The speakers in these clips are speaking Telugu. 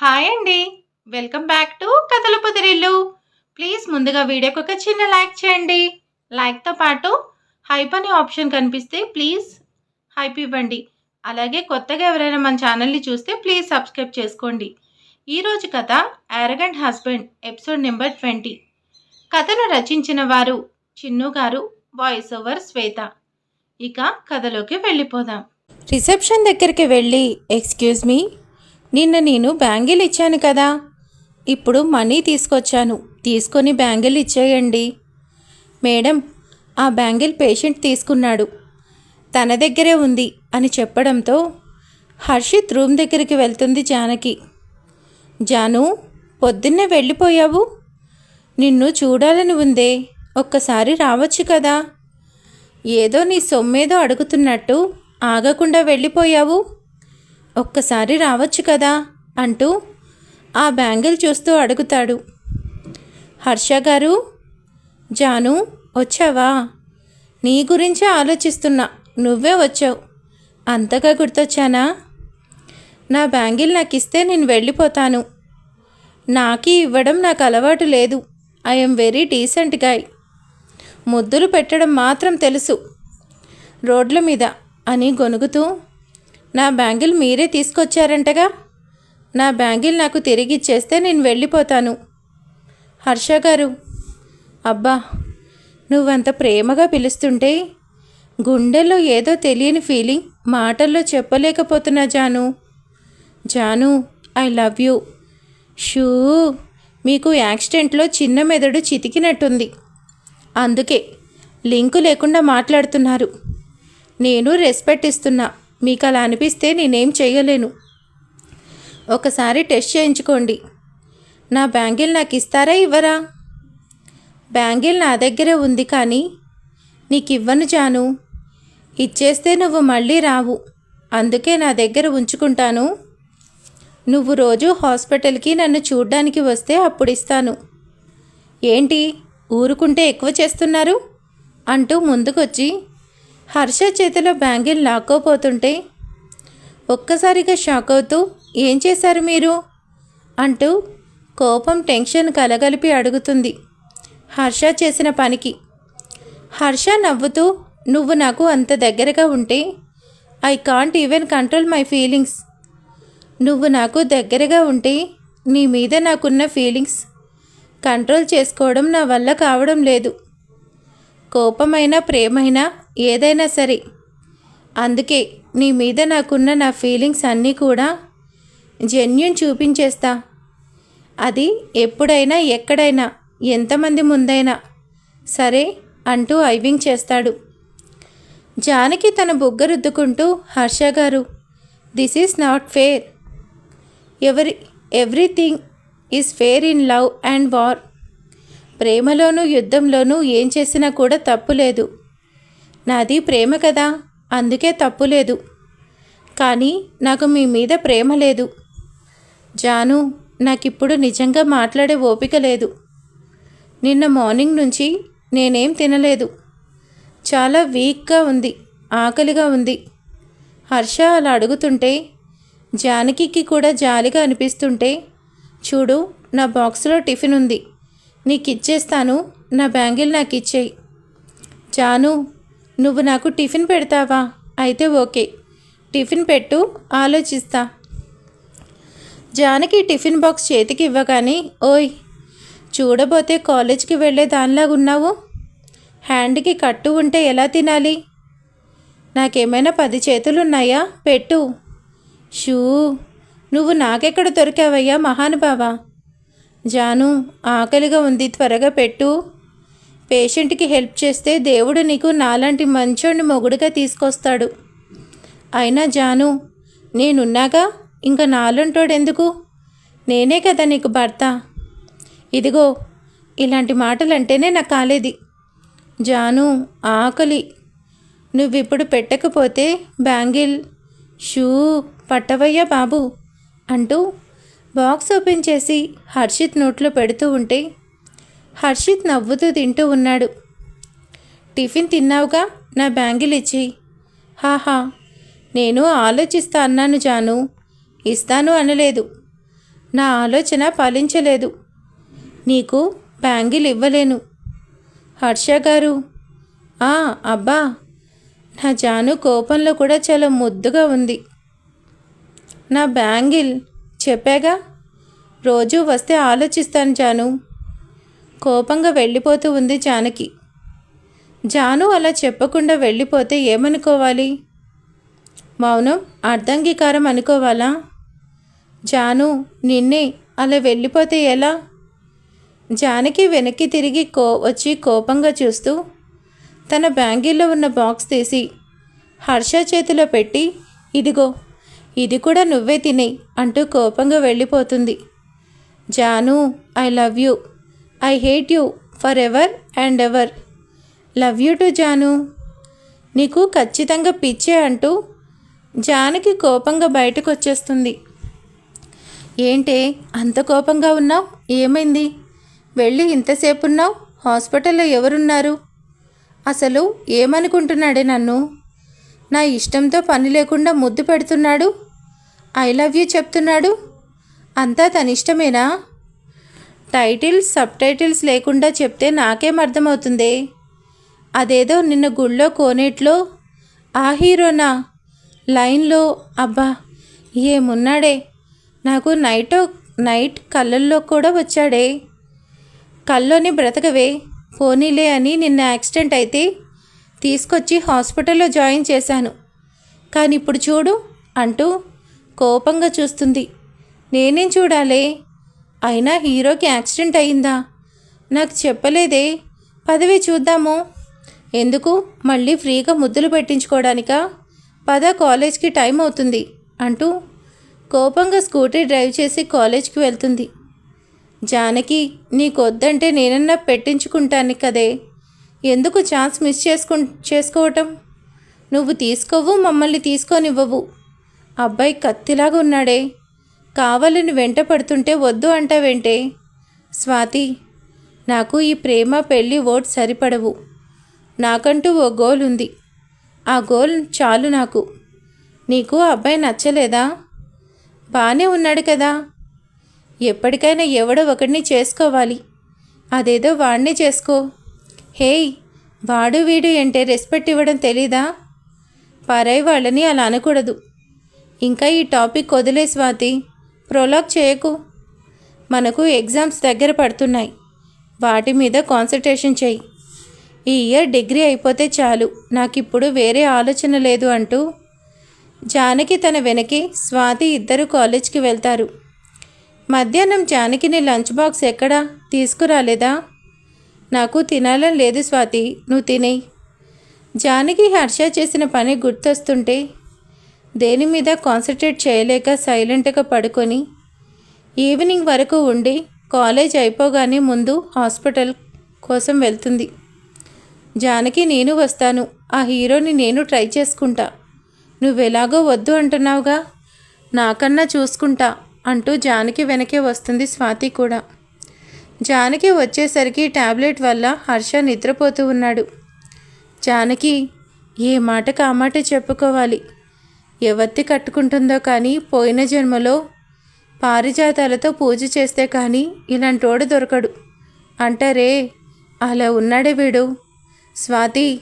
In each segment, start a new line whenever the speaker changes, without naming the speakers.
హాయ్ అండి. వెల్కమ్ బ్యాక్ టు కథల పొదిరిల్లు. ప్లీజ్ ముందుగా వీడియోకి ఒక చిన్న లైక్ చేయండి. లైక్తో పాటు హైప్ అనే ఆప్షన్ కనిపిస్తే ప్లీజ్ హైప్ ఇవ్వండి. అలాగే కొత్తగా ఎవరైనా మన ఛానల్ని చూస్తే ప్లీజ్ సబ్స్క్రైబ్ చేసుకోండి. ఈరోజు కథ arrogant husband episode number twenty కథను రచించిన వారు చిన్ను గారు వాయిస్ ఓవర్ శ్వేత. ఇక కథలోకి వెళ్ళిపోదాం.
రిసెప్షన్ దగ్గరికి వెళ్ళి ఎక్స్క్యూజ్ మీ నిన్న నేను బ్యాంగిల్ ఇచ్చాను కదా. ఇప్పుడు మనీ తీసుకొచ్చాను. తీసుకొని బ్యాంగిల్ ఇచ్చేయండి. మేడం ఆ బ్యాంగిల్ పేషెంట్ తీసుకున్నాడు. తన దగ్గరే ఉంది అని చెప్పడంతో హర్షిత్ రూమ్ దగ్గరికి వెళ్తుంది జానకి. జాను పొద్దున్నే వెళ్ళిపోయావు? నిన్ను చూడాలని ఉందే. ఒక్కసారి రావచ్చు కదా. ఏదో నీ సొమ్మేదో అడుగుతున్నట్టు ఆగకుండా వెళ్ళిపోయావు? ఒక్కసారి రావచ్చు కదా? అంటూ ఆ బ్యాంగిల్ చూస్తూ అడుగుతాడు. హర్ష గారు జాను వచ్చావా? నీ గురించే ఆలోచిస్తున్నా. నువ్వే వచ్చావు. అంతగా గుర్తొచ్చానా? నా బ్యాంగిల్ నాకు ఇస్తే నేను వెళ్ళిపోతాను. నాకి ఇవ్వడం నాకు అలవాటు లేదు ఐఎమ్ వెరీ డీసెంట్ గాయ్ ముద్దులు పెట్టడం మాత్రం తెలుసు. రోడ్ల మీద అని గొనుగుతూ నా బ్యాంగిల్ మీరే తీసుకొచ్చారంటగా? నా బ్యాంగిల్ నాకు తిరిగి ఇచ్చేస్తే నేను వెళ్ళిపోతాను. హర్ష గారు అబ్బా నువ్వంత ప్రేమగా పిలుస్తుంటే గుండెల్లో ఏదో తెలియని ఫీలింగ్ మాటల్లో చెప్పలేకపోతున్నా Janu. Janu I love you. Shoe మీకు యాక్సిడెంట్లో చిన్న మెదడు చితికినట్టుంది. అందుకే లింకు లేకుండా మాట్లాడుతున్నారు. నేను రెస్పెక్ట్ ఇస్తున్నా. మీకు అలా అనిపిస్తే నేనేం చేయలేను ఒకసారి టెస్ట్ చేయించుకోండి. నా బ్యాంగిల్ నాకు ఇస్తారా ఇవ్వరా? బ్యాంగిల్ నా దగ్గరే ఉంది కానీ నీకు ఇవ్వను జాను. ఇచ్చేస్తే నువ్వు మళ్ళీ రావు. అందుకే నా దగ్గర ఉంచుకుంటాను. నువ్వు రోజు హాస్పిటల్కి నన్ను చూడ్డానికి వస్తే అప్పుడు ఇస్తాను ఏంటి? ఊరుకుంటే ఎక్కువ చేస్తున్నారు? అంటూ ముందుకొచ్చి హర్ష చేతిలో బ్యాంగిల్ లాక్కోపోతుంటే ఒక్కసారిగా షాక్ అవుతూ ఏం చేశారు మీరు? అంటూ కోపం టెన్షన్ కలగలిపి అడుగుతుంది హర్ష చేసిన పనికి. హర్ష నవ్వుతూ నువ్వు నాకు అంత దగ్గరగా ఉంటే I can't even control my feelings నువ్వు నాకు దగ్గరగా ఉంటే నీ మీద నాకున్న ఫీలింగ్స్ కంట్రోల్ చేసుకోవడం నా వల్ల కావడం లేదు. కోపమైనా ప్రేమైనా ఏదైనా సరే. అందుకే నీ మీద నాకున్న నా ఫీలింగ్స్ అన్నీ కూడా జెన్యున్ చూపించేస్తా. అది ఎప్పుడైనా ఎక్కడైనా ఎంతమంది ముందైనా సరే అంటూ ఐవింగ్ చేస్తాడు. జానకి తన బుగ్గ రుద్దుకుంటూ Harsha garu this is not fair ఎవరి everything is fair in love and war. ప్రేమలోనూ యుద్ధంలోనూ ఏం చేసినా కూడా తప్పు లేదు. నాది ప్రేమ కదా అందుకే తప్పు లేదు. కానీ నాకు మీ మీద ప్రేమ లేదు. జాను నాకిప్పుడు నిజంగా మాట్లాడే ఓపిక లేదు. నిన్న మార్నింగ్ నుంచి నేనేం తినలేదు. చాలా వీక్గా ఉంది ఆకలిగా ఉంది. హర్ష అలా అడుగుతుంటే జానకికి కూడా జాలిగా అనిపిస్తుంటే చూడు నా బాక్స్లో టిఫిన్ ఉంది. నీకు ఇచ్చేస్తాను నా బ్యాంగిల్ నాకు ఇచ్చేయి జాను నువ్వు నాకు టిఫిన్ పెడతావా? అయితే ఓకే. టిఫిన్ పెట్టు ఆలోచిస్తా. జానకి టిఫిన్ బాక్స్ చేతికి ఇవ్వగానే ఓయ్ చూడబోతే కాలేజ్కి వెళ్ళే దానిలాగున్నావు? హ్యాండ్కి కట్టు ఉంటే ఎలా తినాలి? నాకేమైనా పది చేతులున్నాయా? పెట్టు. షూ నువ్వు నాకెక్కడ దొరికావయ్యా మహానుభావా? జాను ఆకలిగా ఉంది త్వరగా పెట్టు. పేషెంట్కి హెల్ప్ చేస్తే దేవుడు నీకు నాలాంటి మంచోడిని మొగుడుగా తీసుకొస్తాడు. అయినా జాను నేనున్నాగా? ఇంకా నాలంటోడెందుకు? నేనే కదా నీకు భర్త. ఇదిగో ఇలాంటి మాటలంటేనే నాకు కాలేది. జాను ఆకలి. నువ్విప్పుడు పెట్టకపోతే బ్యాంగిల్ షూ పట్టవయ్యా బాబు అంటూ బాక్స్ ఓపెన్ చేసి హర్షిత్ నోట్లో పెడుతూ ఉంటే హర్షిత్ నవ్వుతూ తింటూ ఉన్నాడు. టిఫిన్ తిన్నావుగా? నా బ్యాంగిల్ ఇచ్చి హాహా నేను ఆలోచిస్తా అన్నాను జాను. ఇస్తాను అనలేదు. నా ఆలోచన పాలించలేదు నీకు బ్యాంగిల్ ఇవ్వలేను హర్ష గారు. ఆ అబ్బా. నా జాను కోపంలో కూడా చాలా ముద్దుగా ఉంది. నా బ్యాంగిల్ చెప్పాగా? రోజు వస్తే ఆలోచిస్తాను జాను. కోపంగా వెళ్ళిపోతూ ఉంది జానకి. జాను అలా చెప్పకుండా వెళ్ళిపోతే ఏమనుకోవాలి? మౌనం అర్ధంగీకారం అనుకోవాలా? జాను నిన్నే అలా వెళ్ళిపోతే ఎలా? జానకి వెనక్కి తిరిగి కో వచ్చి కోపంగా చూస్తూ తన బ్యాంగిల్లో ఉన్న బాక్స్ తీసి హర్ష చేతిలో పెట్టి ఇదిగో ఇది కూడా నువ్వే తినేయి అంటూ కోపంగా వెళ్ళిపోతుంది. Janu I love you I hate you for ever and ever love you too Janu నీకు ఖచ్చితంగా పిచ్చే అంటూ జానకి కోపంగా బయటకు వచ్చేస్తుంది ఏంటే అంత కోపంగా ఉన్నావు? ఏమైంది? వెళ్ళి ఇంతసేపు ఉన్నావు హాస్పిటల్లో ఎవరున్నారు? అసలు ఏమనుకుంటున్నాడే నన్ను? నా ఇష్టంతో పని లేకుండా ముద్దు పెడుతున్నాడు? ఐ లవ్ యూ చెప్తున్నాడు? అంతా తన ఇష్టమేనా టైటిల్స్ సబ్ టైటిల్స్ లేకుండా చెప్తే నాకేం అర్థమవుతుంది? అదేదో నిన్న గుళ్ళో కోనేట్లో ఆ హీరోనా? లైన్లో అబ్బా ఏమున్నాడే? నాకు నైట్ నైట్ కళ్ళల్లో కూడా వచ్చాడే. కల్లోని బ్రతకవే పోనీలే అని నిన్న యాక్సిడెంట్ అయితే తీసుకొచ్చి హాస్పిటల్లో జాయిన్ చేశాను. కానీ ఇప్పుడు చూడు అంటూ కోపంగా చూస్తుంది. నేనేం చూడాలే? అయినా హీరోకి యాక్సిడెంట్ అయిందా నాకు చెప్పలేదే. పదవి చూద్దాము. ఎందుకు? మళ్ళీ ఫ్రీగా ముద్దులు పెట్టించుకోవడానికా పద కాలేజ్కి టైం అవుతుంది అంటూ కోపంగా స్కూటీ డ్రైవ్ చేసి కాలేజ్కి వెళ్తుంది. జానకి నీకొద్దంటే నేనన్నా పెట్టించుకుంటాను కదే. ఎందుకు ఛాన్స్ మిస్ చేసుకు చేసుకోవటం? నువ్వు తీసుకోవు మమ్మల్ని తీసుకొనివ్వవు. అబ్బాయి కత్తిలాగా ఉన్నాడే. కావాలని వెంట పడుతుంటే వద్దు అంటావేంటే? స్వాతి నాకు ఈ ప్రేమ పెళ్ళి ఓట్ సరిపడవు. నాకంటూ ఓ గోల్ ఉంది. ఆ గోల్ చాలు నాకు. నీకు అబ్బాయి నచ్చలేదా? బాగానే ఉన్నాడు కదా. ఎప్పటికైనా ఎవడో ఒకడిని చేసుకోవాలి. అదేదో వాడిని చేసుకో. హేయ్ వాడు వీడు అంటే రెస్పెక్ట్ ఇవ్వడం తెలీదా? పరాయి వాళ్ళని అలా అనకూడదు. ఇంకా ఈ టాపిక్ వదిలే స్వాతి. ప్రొలాగ్ చేయకు. మనకు ఎగ్జామ్స్ దగ్గర పడుతున్నాయి. వాటి మీద కాన్సన్ట్రేషన్ చెయ్యి ఈ ఇయర్ డిగ్రీ అయిపోతే చాలు. నాకిప్పుడు వేరే ఆలోచన లేదు అంటూ జానకి తన వెనకే స్వాతి ఇద్దరు కాలేజ్కి వెళ్తారు. మధ్యాహ్నం జానకిని లంచ్ బాక్స్ ఎక్కడా? తీసుకురాలేదా? నాకు తినాలని లేదు స్వాతి. నువ్వు తినేయి. జానకి హర్ష చేసిన పని గుర్తొస్తుంటే దేని మీద కాన్సన్ట్రేట్ చేయలేక సైలెంట్గా పడుకొని ఈవినింగ్ వరకు ఉండి కాలేజ్ అయిపోగానే ముందు హాస్పిటల్ కోసం వెళ్తుంది. జానకి నేను వస్తాను. ఆ హీరోని నేను ట్రై చేసుకుంటా. నువ్వెలాగో వద్దు అంటున్నావుగా? నాకన్నా చూసుకుంటా అంటూ జానకి వెనకే వస్తుంది స్వాతి కూడా. జానకి వచ్చేసరికి టాబ్లెట్ వల్ల హర్ష నిద్రపోతూ ఉన్నాడు. జానకి ఏ మాటకు ఆ మాట చెప్పుకోవాలి? ఎవత్తి కట్టుకుంటుందో కానీ పోయిన జన్మలో పారిజాతాలతో పూజ చేస్తే కానీ ఇలాంటోడు దొరకడు. అంటారే అలా ఉన్నాడే వీడు. స్వాతి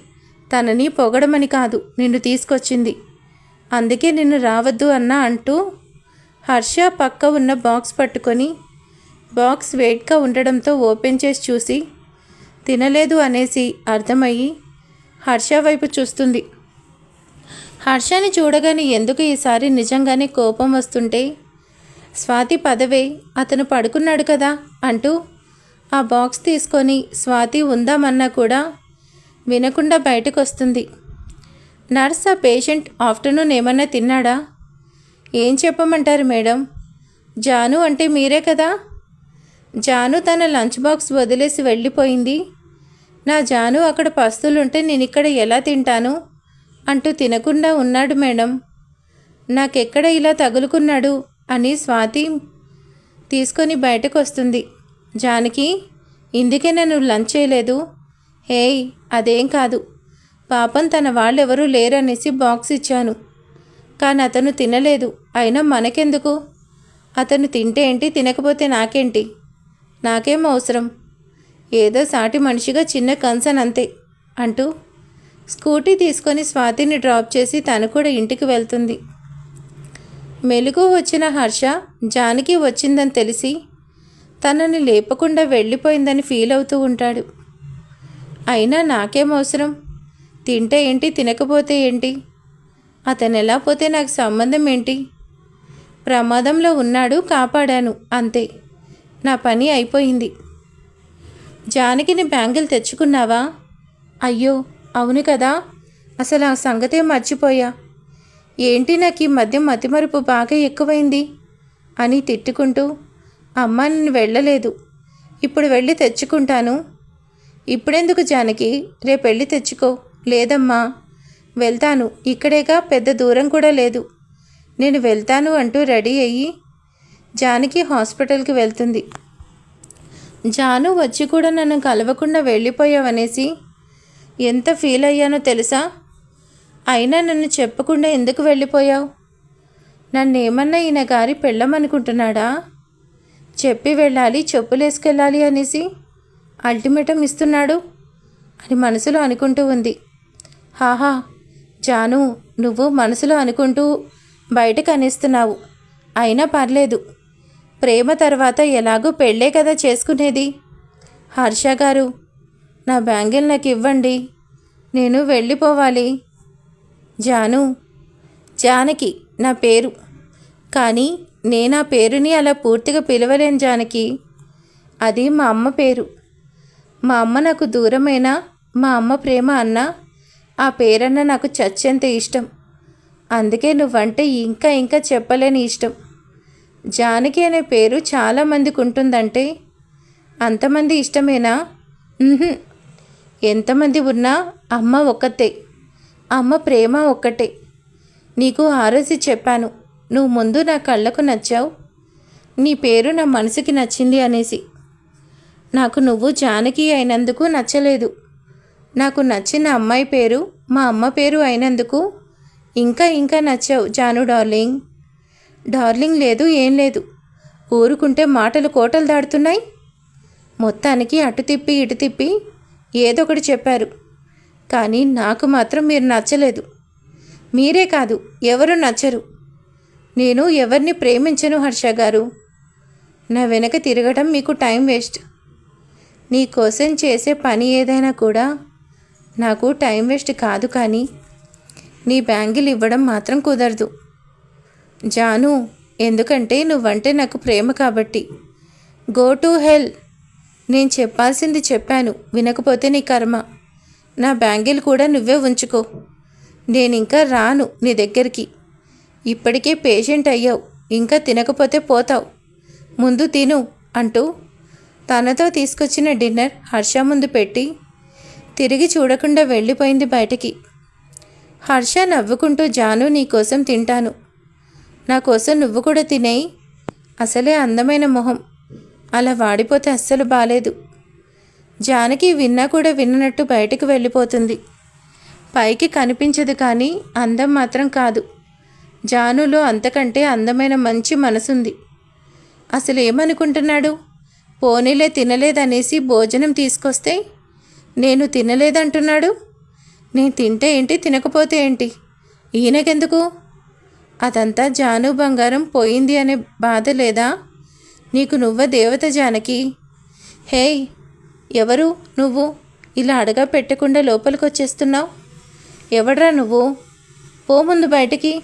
తనని పొగడమని కాదు నిన్ను తీసుకొచ్చింది. అందుకే నిన్ను రావద్దు అన్నా అంటూ హర్ష పక్క ఉన్న బాక్స్ పట్టుకొని బాక్స్ వెయిట్గా ఉండడంతో ఓపెన్ చేసి చూసి తినలేదు అనేసి అర్థమయ్యి హర్ష వైపు చూస్తుంది. హర్షని చూడగానే ఎందుకు ఈసారి నిజంగానే కోపం వస్తుంటే? స్వాతి పదవే అతను పడుకున్నాడు కదా అంటూ ఆ బాక్స్ తీసుకొని స్వాతి ఉందామన్నా కూడా వినకుండా బయటకు వస్తుంది నర్స్ ఆ పేషెంట్ ఆఫ్టర్నూన్ ఏమన్నా తిన్నాడా? ఏం చెప్పమంటారు మేడం? జాను అంటే మీరే కదా? జాను తన లంచ్ బాక్స్ వదిలేసి వెళ్ళిపోయింది. నా జాను అక్కడ పస్తులుంటే నేను ఇక్కడ ఎలా తింటాను? అంటూ తినకుండా ఉన్నాడు మేడం. నాకెక్కడ ఇలా తగులుకున్నాడు అని స్వాతి తీసుకొని బయటకు వస్తుంది జానకి ఇందుకే నన్ను లంచ్ చేయలేదు. హేయ్ అదేం కాదు. పాపం తన వాళ్ళెవరూ లేరనేసి బాక్స్ ఇచ్చాను. కానీ అతను తినలేదు. అయినా మనకెందుకు? అతను తింటే ఏంటి తినకపోతే నాకేంటి? నాకేం అవసరం? ఏదో సాటి మనిషిగా చిన్న కన్సన్ అంతే అంటూ స్కూటీ తీసుకొని స్వాతిని డ్రాప్ చేసి తను కూడా ఇంటికి వెళ్తుంది. మెలుగు వచ్చిన హర్ష జానకి వచ్చిందని తెలిసి తనని లేపకుండా వెళ్ళిపోయిందని ఫీల్ అవుతూ ఉంటాడు. అయినా నాకేం అవసరం? తింటే ఏంటి తినకపోతే ఏంటి? అతను ఎలా పోతే నాకు సంబంధం ఏంటి? ప్రమాదంలో ఉన్నాడు కాపాడాను అంతే. నా పని అయిపోయింది. జానకిని బ్యాంగిల్ తెచ్చుకున్నావా? అయ్యో అవును కదా? అసలు ఆ సంగతే మర్చిపోయా. ఏంటి నాకు ఈ మధ్య మతిమరుపు బాగా ఎక్కువైంది? అని తిట్టుకుంటూ అమ్మ నేను వెళ్ళలేదు. ఇప్పుడు వెళ్ళి తెచ్చుకుంటాను. ఇప్పుడెందుకు జానకి? రేపు వెళ్ళి తెచ్చుకో. లేదమ్మా. వెళ్తాను. ఇక్కడేగా పెద్ద దూరం కూడా లేదు. నేను వెళ్తాను అంటూ రెడీ అయ్యి జానకి హాస్పిటల్కి వెళ్తుంది. జాను వచ్చి కూడా నన్ను కలవకుండా వెళ్ళిపోయావనేసి ఎంత ఫీల్ అయ్యానో తెలుసా? అయినా నన్ను చెప్పకుండా ఎందుకు వెళ్ళిపోయావు? నన్ను ఏమన్నా ఈయన గారి పెళ్ళమనుకుంటున్నాడా? చెప్పి వెళ్ళాలి చెప్పులేసుకెళ్ళాలి అనేసి అల్టిమేటం ఇస్తున్నాడు అని మనసులో అనుకుంటూ ఉంది. హాహా జాను నువ్వు మనసులో అనుకుంటూ బయటకు అనిస్తున్నావు. అయినా పర్లేదు. ప్రేమ తర్వాత ఎలాగో పెళ్ళే కదా చేసుకునేది. హర్ష గారు నా బ్యాంగిల్ నాకు ఇవ్వండి. నేను వెళ్ళిపోవాలి. జాను జానకి నా పేరు. కానీ నేను ఆ పేరుని అలా పూర్తిగా పిలవలేను జానకి. అది మా అమ్మ పేరు. మా అమ్మ నాకు దూరమైనా మా అమ్మ ప్రేమ అన్నా ఆ పేరన్న నాకు చచ్చేంత ఇష్టం. అందుకే నువ్వంటే ఇంకా ఇంకా చెప్పలేని ఇష్టం. జానకి అనే పేరు చాలామందికి ఉంటుందంటే అంతమంది ఇష్టమేనా? ఎంతమంది ఉన్నా అమ్మ ఒక్కతే అమ్మ ప్రేమ ఒక్కటే. నీకు ఆరోజు చెప్పాను నువ్వు ముందు నా కళ్ళకు నచ్చావు నీ పేరు నా మనసుకి నచ్చింది అనేసి. నాకు నువ్వు జానకి అయినందుకు నచ్చలేదు. నాకు నచ్చిన అమ్మాయి పేరు మా అమ్మ పేరు అయినందుకు ఇంకా ఇంకా నచ్చావు జాను డార్లింగ్. డార్లింగ్ లేదు ఏం లేదు. ఊరుకుంటే మాటలు కోటలు దాడుతున్నాయి మొత్తానికి అటు తిప్పి ఇటు తిప్పి ఏదో ఒకటి చెప్పారు. కానీ నాకు మాత్రం మీరు నచ్చలేదు. మీరే కాదు ఎవరు నచ్చరు. నేను ఎవరిని ప్రేమించను హర్ష గారు. నా వెనక తిరగడం మీకు టైం వేస్ట్. నీ కోసం చేసే పని ఏదైనా కూడా నాకు టైం వేస్ట్ కాదు కానీ నీ బ్యాంగిల్ ఇవ్వడం మాత్రం కుదరదు. జాను ఎందుకంటే నువ్వంటే నాకు ప్రేమ కాబట్టి. Go to hell. నేను చెప్పాల్సింది చెప్పాను. వినకపోతే నీ కర్మ. నా బ్యాంగిల్ కూడా నువ్వే ఉంచుకో. నేను ఇంకా రాను నీ దగ్గరికి. ఇప్పటికే పేషెంట్ అయ్యావు. ఇంకా తినకపోతే పోతావు. ముందు తిను అంటూ తనతో తీసుకొచ్చిన డిన్నర్ హర్ష ముందు పెట్టి తిరిగి చూడకుండా వెళ్ళిపోయింది బయటికి. హర్ష నవ్వుకుంటూ జాను నీ కోసం తింటాను. నా కోసం నువ్వు కూడా తినేయి. అసలే అందమైన మొహం. అలా వాడిపోతే అస్సలు బాలేదు. జానకి విన్నా కూడా విన్నట్టు బయటకు వెళ్ళిపోతుంది. పైకి కనిపించదు కానీ అందం మాత్రం కాదు. జానులో అంతకంటే అందమైన మంచి మనసుంది. అసలు ఏమనుకుంటున్నాడు? పోనీలే తినలేదనేసి భోజనం తీసుకొస్తే నేను తినలేదంటున్నాడు? నేను తింటే ఏంటి తినకపోతే ఏంటి? ఈయనకెందుకు? అదంతా జాను బంగారం పోయింది అనే బాధ లేదా? నీకు నువ్వ దేవత జానకి. హేయ్ ఎవరు నువ్వు? ఇలా అడగా పెట్టకుండా లోపలికి వచ్చేస్తున్నావు ఎవడ్రా నువ్వు? పో ముందు బయటికి.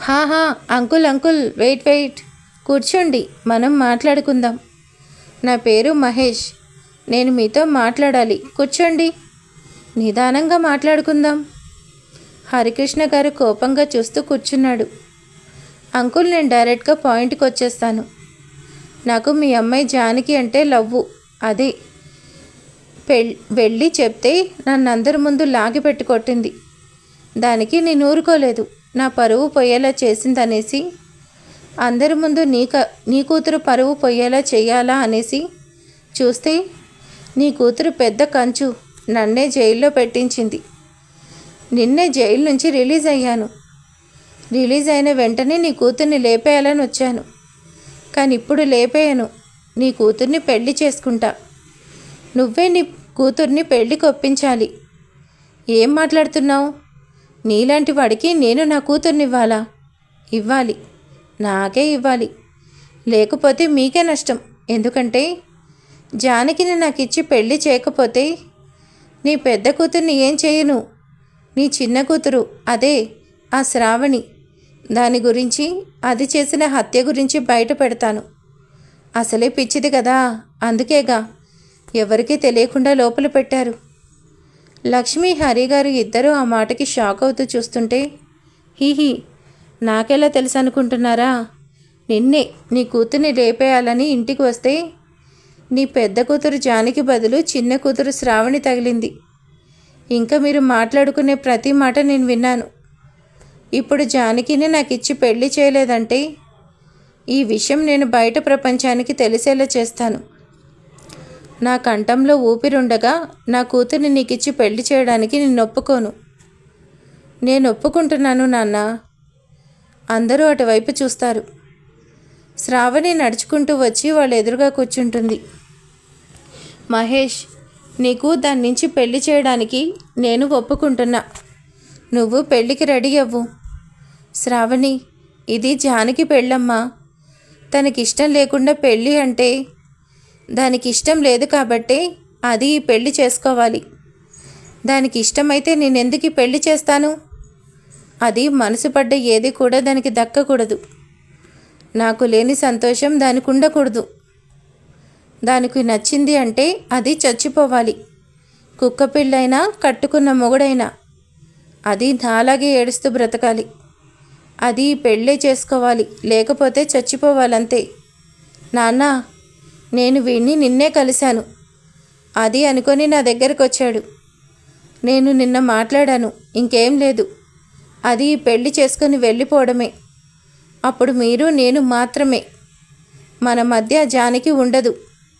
హాహా అంకుల్ అంకుల్ వెయిట్ వెయిట్. కూర్చోండి మనం మాట్లాడుకుందాం. నా పేరు మహేష్. నేను మీతో మాట్లాడాలి. కూర్చోండి. నిదానంగా మాట్లాడుకుందాం. హరికృష్ణ గారు కోపంగా చూస్తూ కూర్చున్నాడు. అంకుల్ నేను డైరెక్ట్గా పాయింట్కి వచ్చేస్తాను నాకు మీ అమ్మాయి జానకి అంటే లవ్వు. అదే వెళ్ళి చెప్తే నన్ను అందరి ముందు లాగి పెట్టుకొట్టింది. దానికి నేను ఊరుకోలేదు. నా పరువు పోయేలా చేసిందనేసి అందరి ముందు నీ క నీ కూతురు పరువు పోయేలా చేయాలా అనేసి చూస్తే నీ కూతురు పెద్ద కంచు నన్నే జైల్లో పెట్టించింది. నిన్నే జైలు నుంచి రిలీజ్ అయ్యాను. రిలీజ్ అయిన వెంటనే నీ కూతుర్ని లేపేయాలని వచ్చాను. కానీ ఇప్పుడు లేపేయను. నీ కూతుర్ని పెళ్ళి చేసుకుంటా. నువ్వే నీ కూతుర్ని పెళ్ళికి ఒప్పించాలి. ఏం మాట్లాడుతున్నావు? నీలాంటి వాడికి నేను నా కూతుర్నివ్వాలా? ఇవ్వాలి. నాకే ఇవ్వాలి. లేకపోతే మీకే నష్టం. ఎందుకంటే జానకిని నాకు ఇచ్చి పెళ్ళి చేయకపోతే నీ పెద్ద కూతుర్ని ఏం చేయను? నీ చిన్న కూతురు అదే ఆ శ్రావణి. దాని గురించి అది చేసిన హత్య గురించి బయట పెడతాను. అసలే పిచ్చిది కదా అందుకేగా. ఎవరికీ తెలియకుండా లోపల పెట్టారు. లక్ష్మి హరి గారు ఇద్దరూ ఆ మాటకి షాక్ అవుతూ చూస్తుంటే హీహీ నాకెలా తెలుసు అనుకుంటున్నారా నిన్నే నీ కూతుర్ని లేపేయాలని ఇంటికి వస్తే నీ పెద్ద కూతురు జానికి బదులు చిన్న కూతురు శ్రావణి తగిలింది. ఇంకా మీరు మాట్లాడుకునే ప్రతి మాట నేను విన్నాను. ఇప్పుడు జానకిని నాకు ఇచ్చి పెళ్ళి చేయలేదంటే ఈ విషయం నేను బయట ప్రపంచానికి తెలిసేలా చేస్తాను. నా కంఠంలో ఊపిరుండగా నా కూతుర్ని నీకిచ్చి పెళ్ళి చేయడానికి నేను ఒప్పుకోను నేను ఒప్పుకుంటున్నాను నాన్న. అందరూ అటువైపు చూస్తారు. శ్రావణి నడుచుకుంటూ వచ్చి వాళ్ళ ఎదురుగా కూర్చుంటుంది. మహేష్ నీకు దాని నుంచి పెళ్ళి చేయడానికి నేను ఒప్పుకుంటున్నా. నువ్వు పెళ్ళికి రెడీ అవ్వు. శ్రావణి ఇది జానకి పెళ్ళమ్మా. తనకిష్టం లేకుండా పెళ్ళి అంటే దానికి ఇష్టం లేదు కాబట్టి అది ఈ పెళ్ళి చేసుకోవాలి. దానికి ఇష్టమైతే నేను ఎందుకు ఈ పెళ్ళి చేస్తాను? అది మనసు పడ్డ ఏది కూడా దానికి దక్కకూడదు. నాకు లేని సంతోషం దానికి ఉండకూడదు దానికి నచ్చింది అంటే అది చచ్చిపోవాలి. కుక్క పెళ్ళైనా కట్టుకున్న మొగుడైనా. అది నాలాగే ఏడుస్తూ బ్రతకాలి. అది పెళ్ళే చేసుకోవాలి లేకపోతే చచ్చిపోవాలంతే. నాన్న నేను వీణ్ణి నిన్నే కలిశాను. అది అనుకొని నా దగ్గరకు వచ్చాడు నేను నిన్న మాట్లాడాను ఇంకేం లేదు. అది పెళ్ళి చేసుకొని వెళ్ళిపోవడమే. అప్పుడు మీరు నేను మాత్రమే. మన మధ్య జానకి ఉండదు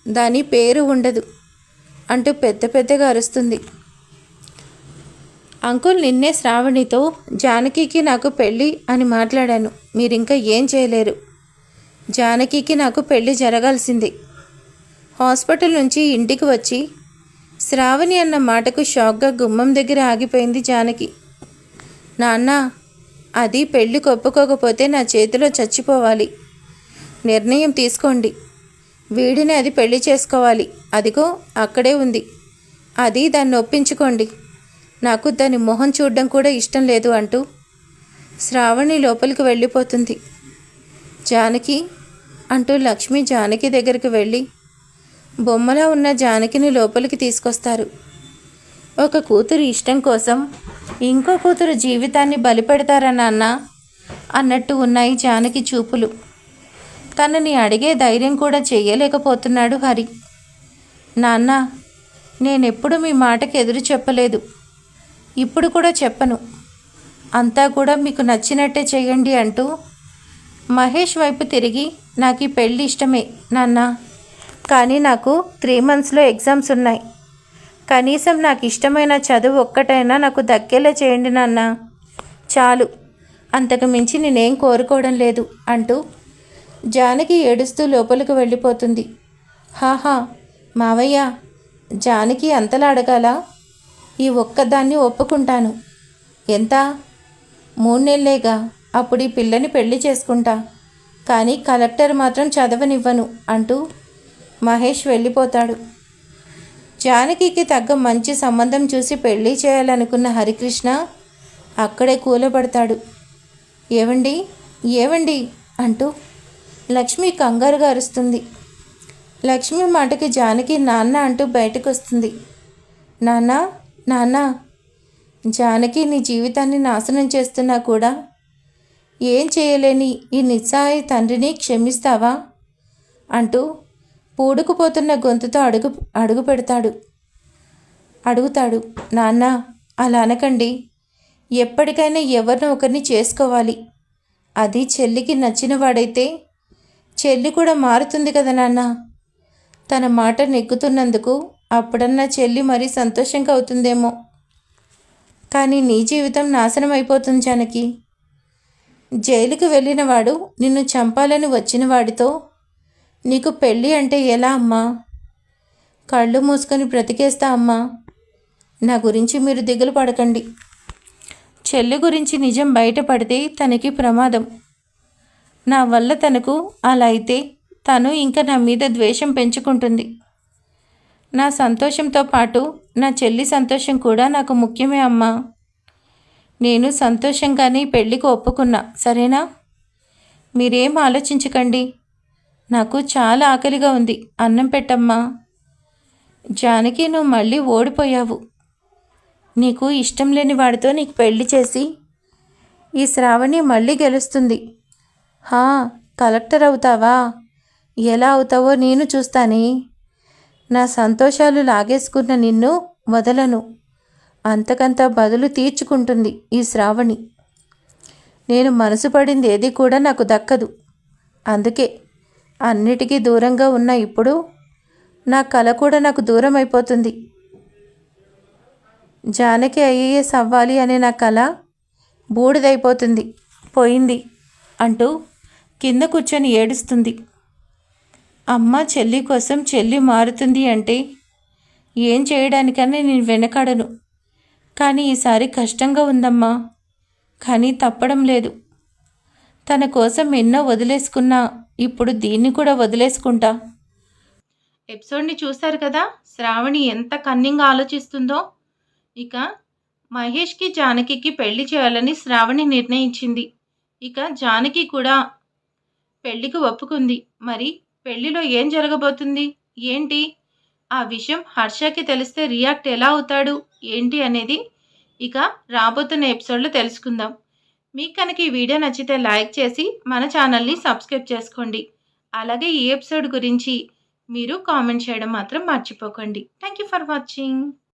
దాని పేరు ఉండదు అంటూ పెద్ద పెద్దగా అరుస్తుంది. అంకుల్ నిన్నే శ్రావణితో జానకికి నాకు పెళ్ళి అని మాట్లాడాను. మీరు ఇంకా ఏం చేయలేరు. జానకికి నాకు పెళ్ళి జరగాల్సింది. హాస్పిటల్ నుంచి ఇంటికి వచ్చి శ్రావణి అన్న మాటకు షాక్గా గుమ్మం దగ్గర ఆగిపోయింది జానకి. నాన్న అది పెళ్ళి కొప్పుకోకపోతే నా చేతిలో చచ్చిపోవాలి. నిర్ణయం తీసుకోండి. వీడిని అది పెళ్ళి చేసుకోవాలి. అదిగో అక్కడే ఉంది. అది దాన్ని ఒప్పించుకోండి. నాకు దాని మొహం చూడడం కూడా ఇష్టం లేదు అంటూ శ్రావణి లోపలికి వెళ్ళిపోతుంది. జానకి అంటూ లక్ష్మి జానకి దగ్గరికి వెళ్ళి బొమ్మలా ఉన్న జానకిని లోపలికి తీసుకొస్తారు. ఒక కూతురు ఇష్టం కోసం ఇంకో కూతురు జీవితాన్ని బలిపెడతారా అన్నట్టు ఉన్నాయి జానకి చూపులు. తనని అడిగే ధైర్యం కూడా చేయలేకపోతున్నాడు హరి. నాన్న నేనెప్పుడు మీ మాటకి ఎదురు చెప్పలేదు. ఇప్పుడు కూడా చెప్పను. అంతా కూడా మీకు నచ్చినట్టే చేయండి అంటూ మహేష్ వైపు తిరిగి నాకు ఈ పెళ్ళి ఇష్టమే నాన్న. కానీ నాకు త్రీ మంత్స్లో ఎగ్జామ్స్ ఉన్నాయి. కనీసం నాకు ఇష్టమైన చదువు ఒక్కటైనా నాకు దక్కేలా చేయండి నాన్న. చాలు. అంతకు మించి నేనేం కోరుకోవడం లేదు అంటూ జానకి ఏడుస్తూ లోపలికి వెళ్ళిపోతుంది. హాహా! మావయ్య! జానకి అంతలా అడగాల? ఈ ఒక్కదాన్ని ఒప్పుకుంటాను. ఎంత? మూడు నెలలేగా అప్పుడు ఈ పిల్లని పెళ్ళి చేసుకుంటా. కానీ కలెక్టర్ మాత్రం చదవనివ్వను అంటూ మహేష్ వెళ్ళిపోతాడు. జానకికి తగ్గ మంచి సంబంధం చూసి పెళ్ళి చేయాలనుకున్న హరికృష్ణ అక్కడే కూలబడతాడు. ఏవండి? ఏవండి? అంటూ లక్ష్మి కంగారుగా అరుస్తుంది లక్ష్మి మాటకి జానకి నాన్న అంటూ బయటకు వస్తుంది నాన్న నాన్న జానకి నీ జీవితాన్ని నాశనం చేస్తున్నా కూడా ఏం చేయలేని ఈ నిస్సహాయ తండ్రిని క్షమిస్తావా? అంటూ పూడుకుపోతున్న గొంతుతో అడుగు అడుగు పెడతాడు. అడుగుతాడు నాన్న అలా అనకండి. ఎప్పటికైనా ఎవరినో ఒకరిని చేసుకోవాలి. అది చెల్లికి నచ్చిన వాడైతే చెల్లి కూడా మారుతుంది కదా నాన్న. తన మాట నెగ్గుతున్నందుకు అప్పుడన్నా చెల్లి మరీ సంతోషంగా అవుతుందేమో. కానీ నీ జీవితం నాశనం అయిపోతుంది జానకి. జైలుకు వెళ్ళినవాడు నిన్ను చంపాలని వచ్చిన వాడితో నీకు పెళ్ళి అంటే ఎలా అమ్మా? కళ్ళు మూసుకొని బ్రతికేస్తా అమ్మా. నా గురించి మీరు దిగులు పడకండి. చెల్లి గురించి నిజం బయటపడితే తనకి ప్రమాదం. నా వల్ల తనకు అలా అయితే తను ఇంకా నా మీద ద్వేషం పెంచుకుంటుంది. నా సంతోషంతో పాటు నా చెల్లి సంతోషం కూడా నాకు ముఖ్యమే అమ్మా. నేను సంతోషంగానే పెళ్ళికి ఒప్పుకున్నా సరేనా? మీరేం ఆలోచించకండి. నాకు చాలా ఆకలిగా ఉంది అన్నం పెట్టమ్మా. జానకి నువ్వు మళ్ళీ ఓడిపోయావు. నీకు ఇష్టం లేని వాడితో నీకు పెళ్ళి చేసి ఈ శ్రావణి మళ్ళీ గెలుస్తుంది. హా కలెక్టర్ అవుతావా? ఎలా అవుతావో నేను చూస్తానే. నా సంతోషాలు లాగేసుకున్న నిన్ను వదలను. అంతకంత బదులు తీర్చుకుంటుంది ఈ శ్రావణి. నేను మనసు పడింది ఏది కూడా నాకు దక్కదు. అందుకే అన్నిటికీ దూరంగా ఉన్న ఇప్పుడు నా కళ కూడా నాకు దూరం అయిపోతుంది జానకి ఐఏఎస్ అవ్వాలి అనే నా కళ బూడిదైపోతుంది. పోయింది అంటూ కింద కూర్చొని ఏడుస్తుంది. అమ్మ చెల్లి కోసం చెల్లి మారుతుంది అంటే ఏం చేయడానికన్నా నేను వెనకడను. కానీ ఈసారి కష్టంగా ఉందమ్మా. కానీ తప్పడం లేదు. తన కోసం ఎన్నో వదిలేసుకున్నా ఇప్పుడు దీన్ని కూడా వదిలేసుకుంటా.
ఎపిసోడ్ని చూశారు కదా? శ్రావణి ఎంత కన్నింగ్ ఆలోచిస్తుందో. ఇక మహేష్కి జానకికి పెళ్ళి చేయాలని శ్రావణి నిర్ణయించింది. ఇక జానకి కూడా పెళ్ళికి ఒప్పుకుంది. మరి పెళ్ళిలో ఏం జరగబోతుంది? ఏంటి? ఆ విషయం హర్షకి తెలిస్తే రియాక్ట్ ఎలా అవుతాడు? ఏంటి అనేది ఇక రాబోతున్న ఎపిసోడ్లో తెలుసుకుందాం. మీకు కనుక ఈ వీడియో నచ్చితే లైక్ చేసి మన ఛానల్ని సబ్స్క్రైబ్ చేసుకోండి. అలాగే ఈ ఎపిసోడ్ గురించి మీరు కామెంట్ చేయడం మాత్రం మర్చిపోకండి. Thank you for watching.